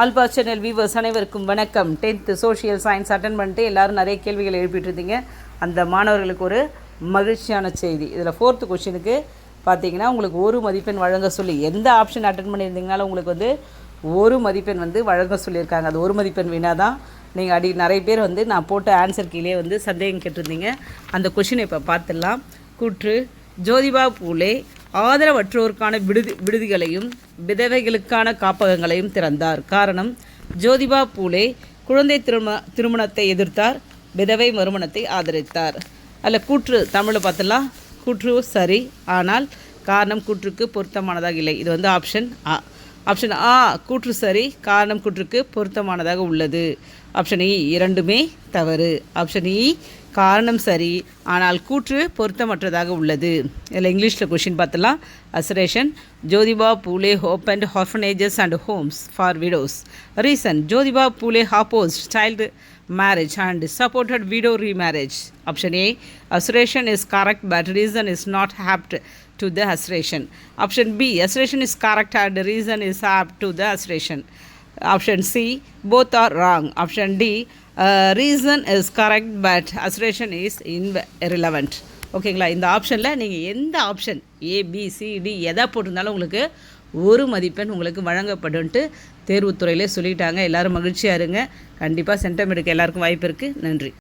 Alpha channel viewers அனைவருக்கும் வணக்கம். Tenth social science attend பண்ணிட்டு எல்லாரும் நிறைய கேள்விகள் எழுப்பிட்டு இருந்தீங்க அந்த மாணவர்களுக்கு ஒரு மகிழ்ச்சியான செய்தி. இதில் ஃபோர்த்து கொஷினுக்கு பார்த்தீங்கன்னா உங்களுக்கு ஒரு மதிப்பெண் வழங்க சொல்லி எந்த ஆப்ஷன் அட்டன் பண்ணியிருந்தீங்கனாலும் உங்களுக்கு வந்து ஒரு மதிப்பெண் வந்து வழங்க சொல்லியிருக்காங்க. அது ஒரு மதிப்பெண் வினா தான் நீங்கள் அடி நிறைய பேர் வந்து நான் போட்ட ஆன்சர் கீழே வந்து சந்தேகம் கேட்டிருந்தீங்க. அந்த கொஷினை இப்போ பார்த்துடலாம். கூற்று ஜோதிபா பூலே ஆதரவற்றோருக்கான விடுதி விடுதிகளையும் விதவைகளுக்கான காப்பகங்களையும் திறந்தார். காரணம் ஜோதிபா பூலே குழந்தை திரும திருமணத்தை எதிர்த்தார். விதவை மறுமணத்தை ஆதரித்தார். அதில் கூற்று தமிழில் பார்த்தலாம் கூற்று சரி. ஆனால் காரணம் கூற்றுக்கு பொருத்தமானதாக இல்லை. இது வந்து ஆப்ஷன் ஆ. ஆப்ஷன் ஆ கூற்று சரி. காரணம் கூற்றுக்கு பொருத்தமானதாக உள்ளது. ஆப்ஷன் இ இரண்டுமே தவறு. ஆப்ஷன் இ காரணம் சரி ஆனால் கூற்று பொருத்தமற்றதாக உள்ளது இதில் இங்கிலீஷில் கொஷின் பார்த்தலாம் அசரேஷன் Jyotiba Phule opened orphanages and homes for widows reason Jyotiba Phule opposes child marriage and supported widow remarriage. Option A, assertion is correct but reason is not apt to the assertion. Option B, assertion is correct and reason is apt to the assertion. Option C, both are wrong. Option D, uh, reason is correct but assertion is inv- irrelevant. ஓகேங்களா இந்த ஆப்ஷனில் நீங்கள் எந்த option ABCD எதை போட்டிருந்தாலும் உங்களுக்கு ஒரு மதிப்பெண் உங்களுக்கு வழங்கப்படும்ட்டு தேர்வுத்துறையிலே சொல்லிட்டாங்க. எல்லாரும் மகிழ்ச்சியாக இருங்க. கண்டிப்பாக சென்டம் எடுக்க எல்லாருக்கும் வாய்ப்பு இருக்குது நன்றி.